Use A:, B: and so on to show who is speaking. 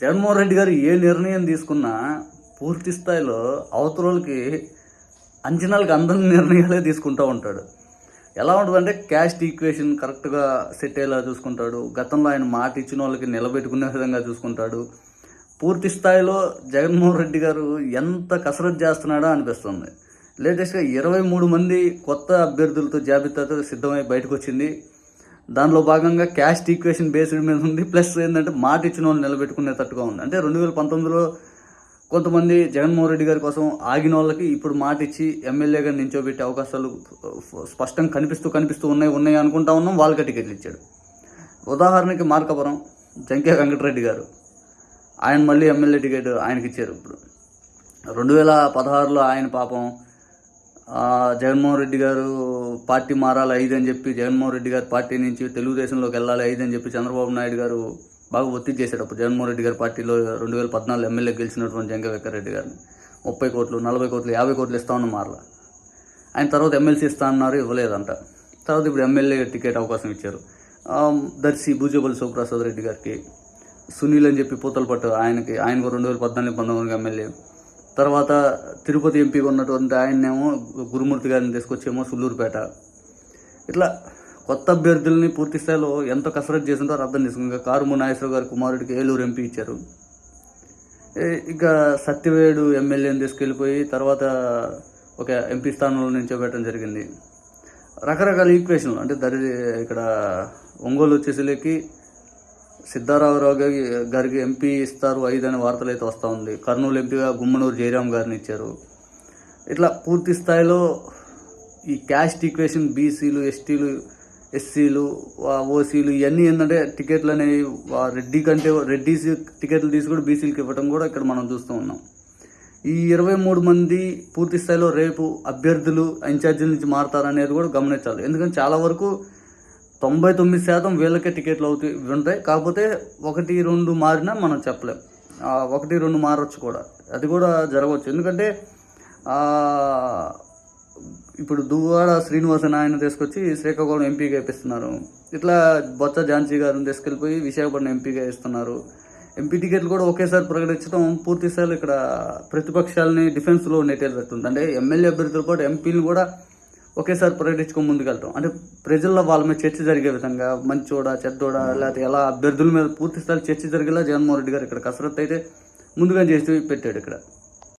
A: జగన్మోహన్ రెడ్డి గారు ఏ నిర్ణయం తీసుకున్నా పూర్తి స్థాయిలో అవతలకి అంచనాలకు అందని నిర్ణయాలే తీసుకుంటూ ఉంటాడు. ఎలా ఉంటుందంటే క్యాస్ట్ ఈక్వేషన్ కరెక్ట్గా సెట్ అయ్యేలా చూసుకుంటాడు. గతంలో ఆయన మాట ఇచ్చిన వాళ్ళకి నిలబెట్టుకునే విధంగా చూసుకుంటాడు. పూర్తి స్థాయిలో జగన్మోహన్ రెడ్డి గారు ఎంత కసరత్తు చేస్తున్నాడో అనిపిస్తుంది. లేటెస్ట్గా ఇరవై మూడు మంది కొత్త అభ్యర్థులతో జాబితాతో సిద్ధమై బయటకు వచ్చింది దానిలో భాగంగా క్యాస్ట్ ఈక్వేషన్ బేస్డ్ మీద ఉంది. ప్లస్ ఏంటంటే మాట ఇచ్చిన వాళ్ళు నిలబెట్టుకునేటట్టుగా ఉంది. అంటే రెండు వేల పంతొమ్మిదిలో కొంతమంది జగన్మోహన్ రెడ్డి గారి కోసం ఆగిన వాళ్ళకి ఇప్పుడు మాట ఇచ్చి ఎమ్మెల్యేగా నించోబెట్టే అవకాశాలు స్పష్టంగా కనిపిస్తూ కనిపిస్తూ ఉన్నాయి ఉన్నాయి అనుకుంటా ఉన్నాం. వాళ్ళకి టికెట్లు ఇచ్చాడు. ఉదాహరణకి మార్కాపురం జంకే వెంకటరెడ్డి గారు. ఆయన మళ్ళీ ఎమ్మెల్యే టికెట్ ఆయనకి ఇచ్చారు ఇప్పుడు. రెండు వేల పదహారులో ఆయన పాపం జగన్మోహన్ రెడ్డి గారు పార్టీ మారాలి ఐదు అని చెప్పి జగన్మోహన్ రెడ్డి గారు పార్టీ నుంచి తెలుగుదేశంలోకి వెళ్ళాలి ఐదు అని చెప్పి చంద్రబాబు నాయుడు గారు బాగా ఒత్తిడి చేశాడు అప్పుడు జగన్మోహన్ రెడ్డి గారి పార్టీలో రెండు వేల పద్నాలుగు ఎమ్మెల్యే గెలిచినటువంటి జంగ వెంకరెడ్డి గారిని. ముప్పై కోట్లు నలభై కోట్లు యాభై కోట్లు ఇస్తా ఉన్న మారల. ఆయన తర్వాత ఎమ్మెల్సీ ఇస్తా అన్నారు ఇవ్వలేదంట. తర్వాత ఇప్పుడు ఎమ్మెల్యే టికెట్ అవకాశం ఇచ్చారు. దర్శి భూజబల్ శివప్రసాద్ రెడ్డి గారికి సునీల్ అని చెప్పి పూతలపట్టు ఆయనకి ఆయనకు రెండు వేల పద్నాలుగు పంతొమ్మిది ఎమ్మెల్యే. తర్వాత తిరుపతి ఎంపీగా ఉన్నటువంటి ఆయన్నేమో గురుమూర్తి గారిని తీసుకొచ్చేమో సుల్లూరుపేట. ఇట్లా కొత్త అభ్యర్థుల్ని పూర్తి స్థాయిలో ఎంత కసరత్తు చేసింటారో అర్థం చేసుకుని ఇంకా కారుము నాగేశ్వర గారి కుమారుడికి ఏలూరు ఎంపీ ఇచ్చారు. ఇంకా ఇక సత్యవేడు ఎమ్మెల్యేని తీసుకెళ్ళిపోయి తర్వాత ఒక ఎంపీ స్థానంలో నిల్చోబెట్టడం జరిగింది. రకరకాల ఈక్వేషన్లు అంటే దరి ఇక్కడ ఒంగోలు వచ్చేసరికి సిద్ధారామరావు గారి గారికి ఎంపీ ఇస్తారు ఐదు అనే వార్తలు అయితే వస్తూ ఉంది. కర్నూలు ఎంపీగా గుమ్మనూరు జయరాం గారిని ఇచ్చారు. ఇట్లా పూర్తి స్థాయిలో ఈ క్యాస్ట్ ఈక్వేషన్ బీసీలు ఎస్టీలు ఎస్సీలు ఓసీలు ఇవన్నీ ఏంటంటే టికెట్లు అనేవి రెడ్డి కంటే రెడ్డీస్ టికెట్లు తీసి కూడా బీసీలకు ఇవ్వడం కూడా ఇక్కడ మనం చూస్తూ ఉన్నాం. ఈ ఇరవై మూడు మంది పూర్తి స్థాయిలో రేపు అభ్యర్థులు ఇన్ఛార్జీల నుంచి మారతారనేది కూడా గమనించాలి. ఎందుకంటే చాలా వరకు తొంభై తొమ్మిది శాతం వీళ్ళకే టికెట్లు అవుతాయి ఉంటాయి. కాకపోతే ఒకటి రెండు మారినా మనం చెప్పలేం. ఒకటి రెండు మారచ్చు కూడా. అది కూడా జరగవచ్చు. ఎందుకంటే ఇప్పుడు దువ్వాడ శ్రీనివాసన్ ఆయన తీసుకొచ్చి శ్రీకాకుళం ఎంపీగా ఇప్పిస్తున్నారు ఇట్లా బొత్స ఝాన్సీ గారిని తీసుకెళ్ళిపోయి విశాఖపట్నం ఎంపీగా ఇస్తున్నారు ఎంపీ టికెట్లు కూడా ఒకేసారి ప్రకటించడం పూర్తి ఇక్కడ ప్రతిపక్షాలని డిఫెన్స్లో నెట్టేటట్టుంది. అంటే ఎమ్మెల్యే అభ్యర్థులు పాటు ఎంపీలు కూడా ఒకేసారి ప్రకటించుకొని ముందుకెళ్తాం. అంటే ప్రజల్లో వాళ్ళ మీద చర్చ జరిగే విధంగా మంచోడా చెడ్డోడా లేకపోతే ఎలా అభ్యర్థుల మీద పూర్తి స్థాయి చర్చ జరిగేలా జగన్మోహన్ రెడ్డి గారు ఇక్కడ కసరత్తు అయితే ముందుగా చేసి పెట్టాడు ఇక్కడ.